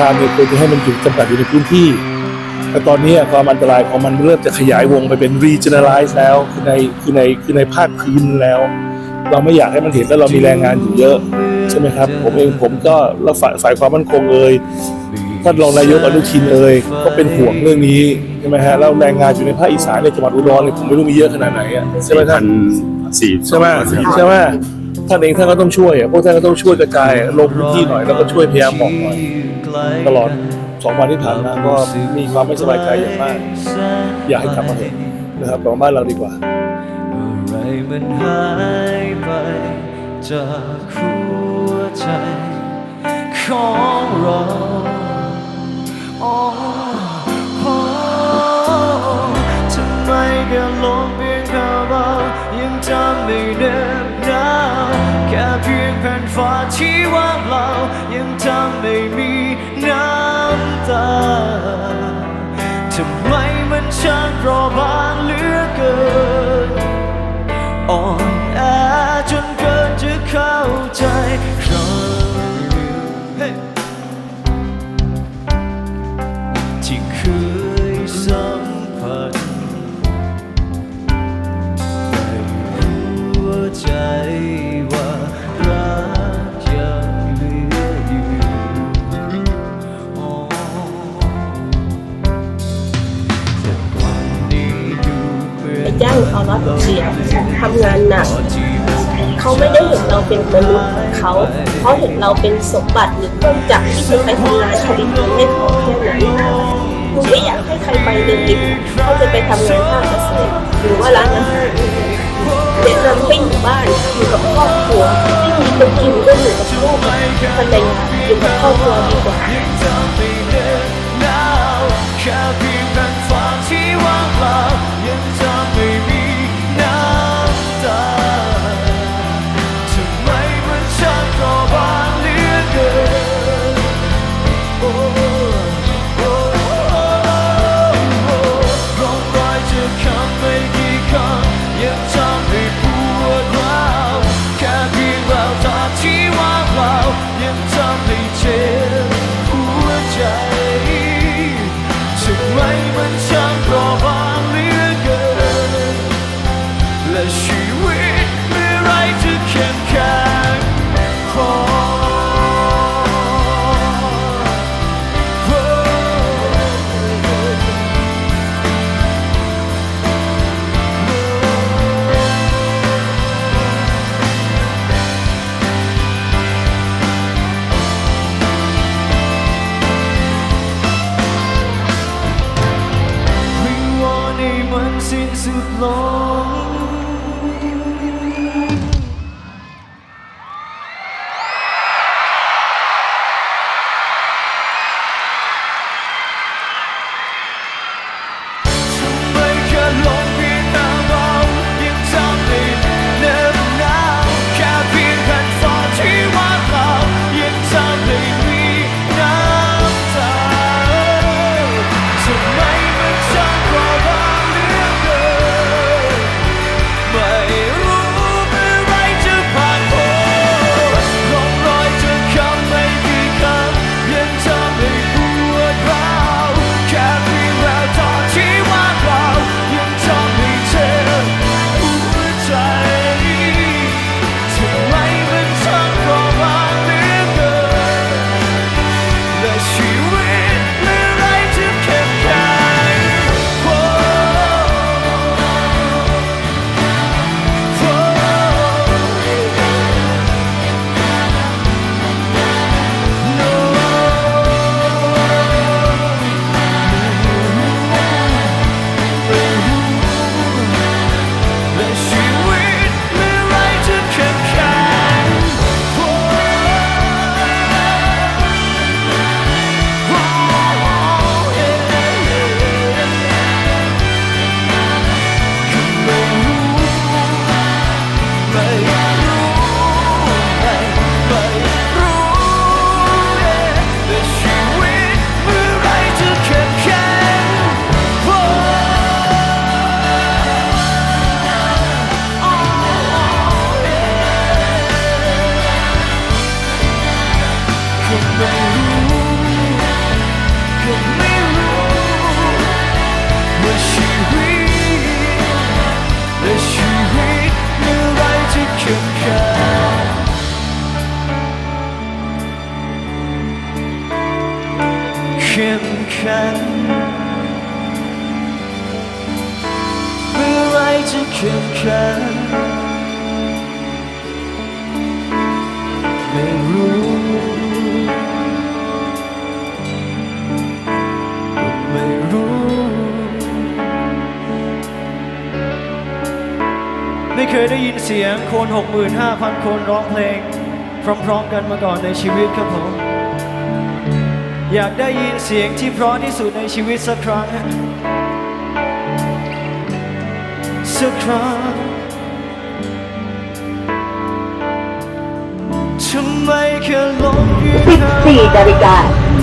ครามเนี่ยควรจะให้มันอยู่จำกัดอยู่ในพื้นที่ แต่ตอนนี้ความอันตรายของมันเริ่มจะขยายวงไปเป็น regionalize แล้วคือในคือในคือในภาคพื้นแล้ว เราไม่อยากให้มันเห็นแล้วเรามีแรงงานอยู่เยอะใช่ไหมครับ ผมเองผมก็แล้วฝ่ายฝ่ายความมั่นคงเอ่ยท่านรองนายกอนุทินเอ่ยก็เป็นห่วงเรื่องนี้ใช่ไหมฮะแล้วแรงงานอยู่ในภาคอีสานในจังหวัดอุดรเนี่ยผมไม่รู้มีเยอะขนาดไหนอะใช่ไหมท่านสี่ใช่ไหมใช่ไหม ท่านเองท่านก็ต้องช่วยอะพวกท่านก็ต้องช่วยกระจายลงพื้นที่หน่อยแล้วก็ช่วยพยายามบอกหน่อยตลอดสองวันที่ผ่านมาก็มีความไม่สบายใจอย่างมาก อยากให้กลับมาเถอะนะครับกลับบ้านเราดีกว่าอะไรมันหายไปจากหัวใจของเรา ทำ เหมือไปนจ้างเขารับเสียทำงานหนัก เขาไม่ได้เห็นเราเป็นมนุษย์ของเขาเขาเห็นเราเป็นสมบัติหรือเครื่องจักรที่จะไปทำงานผลิตเงินให้เขาแค่นั้นคุณไม่อยากให้ใครไปเลยเขาจะไปทำงานภาคเกษตรหรือว่าร้านอาหารแนะนำให้อยู่บ้านอยู่กับครอบครัวไม่มีคนกินก็อยู่กับลูกภรรยาอยู่กับครอบครัวดีกว่า เข้มแข็งเมื่อไรจะเข้มแข็งไม่รู้ไม่รู้ไม่เคยได้ยินเสียงคน 65,000 คนร้องเพลง พร้อมๆกันมาก่อนในชีวิตครับผม อยากได้ยินเสียงที่เพราะที่สุดในชีวิตสักครั้ง สักครั้ง ทำไมแค่ลมเพียงเธอ14นาฬิกา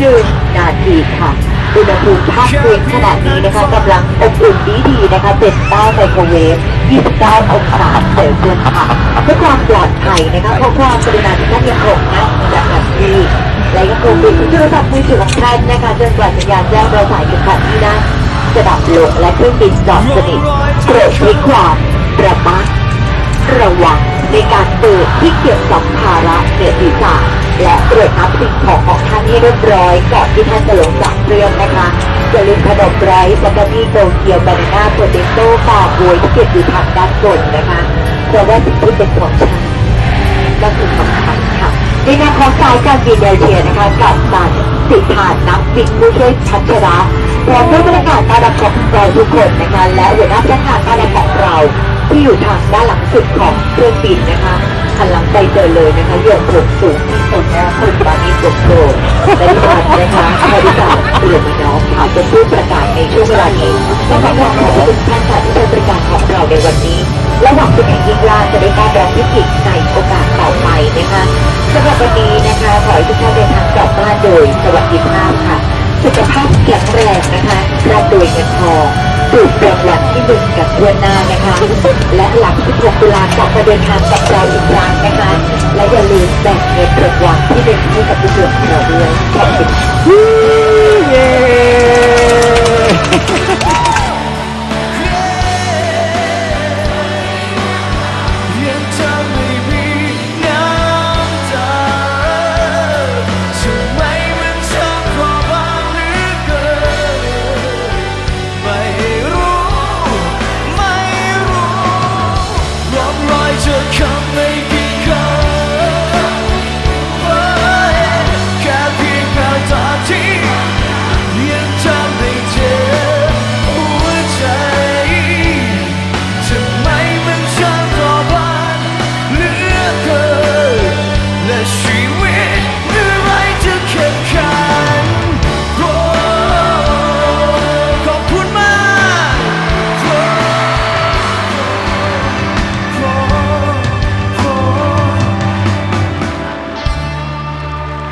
1นาทีค่ะ อุณหภูมิภาคพื้นขณะนี้นะคะกำลังอบอุ่นดีดีๆนะคะเป็นใต้ไมโครเวฟ29องศาเซลเซียสค่ะเพื่อความปลอดภัยนะคะขอความกรุณาทุกท่านยังคงนั่งแบบนี้ และยังคงปิดโทรศัพท์มือถือของท่านนะคะจนกว่าสัญญาณแจ้งเราสายเข็มขัดที่นั่งจะดับลงและเครื่องบินจอดสนิทโปรดใช้ความระมัดระวังในการเปิดที่เก็บสัมภาระเหนือศีรษะและตรวจนับสิ่งของของท่านให้เรียบร้อยก่อนที่ท่านจะลงจากเครื่องนะคะอย่าลืมขนมไรซ์สตรอเบอรี่โตเกียวบานาน่าโปเตโต้ฟาบวยที่เก็บอยู่ทางด้านบนนะคะเพราะว่าสิ่งที่เป็นของฉันก็คือสำคัญค่ะ ในแนวของสายการบินเดลเทียนะคะกับสันสิทธานักบินผู้ช่วยพัชระพร้อมด้วยพนักงานต้อนรับของเราทุกคนนะคะและหัวหน้าพนักงานต้อนรับของเรา ที่อยู่ทางด้านหลังสุดของเครื่องบินนะคะหันหลังไปเจอเลยนะคะโยกผมสูงที่สุดนะคุณปานิโกโกและดิฉันนะคะบริการเปลี่ยนน้องค่ะเป็นผู้ประกาศในช่วงเวลานี้และขอขอบคุณท่านค่ะที่ใช้บริการของเราในวันนี้และหวังเป็นอย่างยิ่งว่าจะได้ต้อนรับวิกฤต หรับวันนี้นะคะขอให้ทุกท่านเดินทางกลับบ้านโดยสวัสดิภาพค่ะ สุขภาพแข็งแรงนะคะร่ำรวยเงินทองถูกรางวัลที่หนึ่งกับทั่วหน้านะคะ และหลัง16ตุลากลับมาเดินทางกับเราอีกครั้งนะคะ และอย่าลืมแบ่งเงินรางวัลที่หนึ่งให้กับทุกคนของเราด้วยขอบคุณ